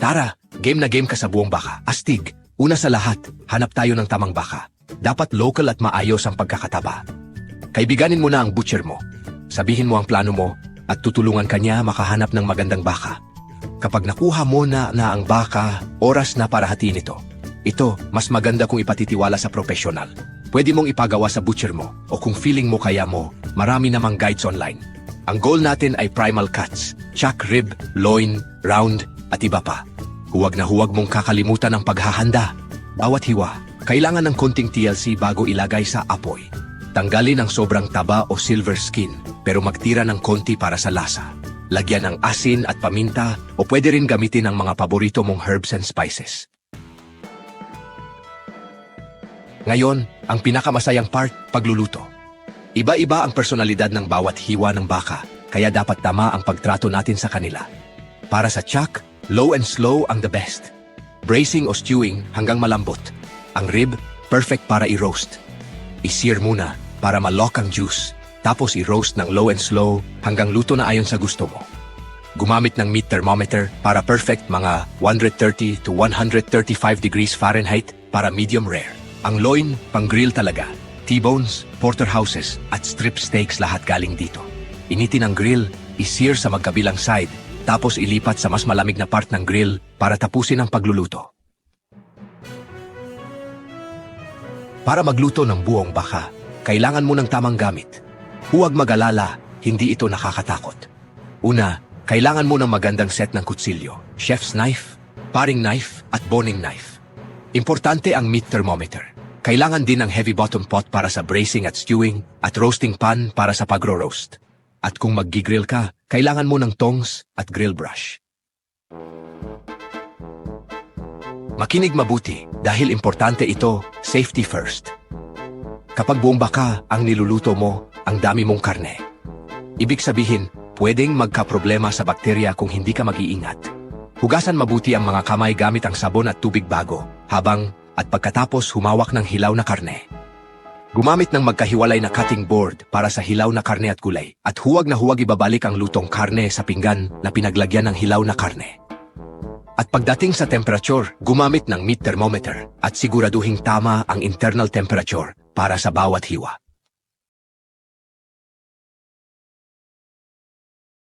Tara, game na game ka sa buong baka. Astig, una sa lahat, hanap tayo ng tamang baka. Dapat local at maayos ang pagkakataba. Kaibiganin mo na ang butcher mo. Sabihin mo ang plano mo at tutulungan kanya makahanap ng magandang baka. Kapag nakuha mo na na ang baka, oras na para hatiin ito. Ito, mas maganda kung ipatitiwala sa profesional. Pwede mong ipagawa sa butcher mo o kung feeling mo kaya mo, marami namang guides online. Ang goal natin ay primal cuts, chuck rib, loin, round, at iba pa. Huwag na huwag mong kakalimutan ang paghahanda. Bawat hiwa, kailangan ng konting TLC bago ilagay sa apoy. Tanggalin ang sobrang taba o silver skin, pero magtira ng konti para sa lasa. Lagyan ng asin at paminta o pwede rin gamitin ang mga paborito mong herbs and spices. Ngayon, ang pinakamasayang part, pagluluto. Iba-iba ang personalidad ng bawat hiwa ng baka, kaya dapat tama ang pagtrato natin sa kanila. Para sa chuck, low and slow ang the best. Bracing o stewing hanggang malambot. Ang rib, perfect para i-roast. I-sear muna para malock ang juice, tapos i-roast ng low and slow hanggang luto na ayon sa gusto mo. Gumamit ng meat thermometer para perfect mga 130 to 135 degrees Fahrenheit para medium rare. Ang loin, pang grill talaga. T-bones, porterhouses, at strip steaks lahat galing dito. Initin ang grill, i-sear sa magkabilang side, tapos ilipat sa mas malamig na part ng grill para tapusin ang pagluluto. Para magluto ng buong baka, kailangan mo ng tamang gamit. Huwag mag-alala, hindi ito nakakatakot. Una, kailangan mo ng magandang set ng kutsilyo, chef's knife, paring knife, at boning knife. Importante ang meat thermometer. Kailangan din ng heavy bottom pot para sa bracing at stewing at roasting pan para sa pagro-roast. At kung mag-grill ka, kailangan mo ng tongs at grill brush. Makinig mabuti dahil importante ito, safety first. Kapag buong baka ang niluluto mo, ang dami mong karne. Ibig sabihin, pwedeng magka-problema sa bakterya kung hindi ka mag-iingat. Hugasan mabuti ang mga kamay gamit ang sabon at tubig bago, habang at pagkatapos humawak ng hilaw na karne. Gumamit ng magkahiwalay na cutting board para sa hilaw na karne at gulay, at huwag na huwag ibabalik ang lutong karne sa pinggan na pinaglagyan ng hilaw na karne. At pagdating sa temperature, gumamit ng meat thermometer at siguraduhing tama ang internal temperature para sa bawat hiwa.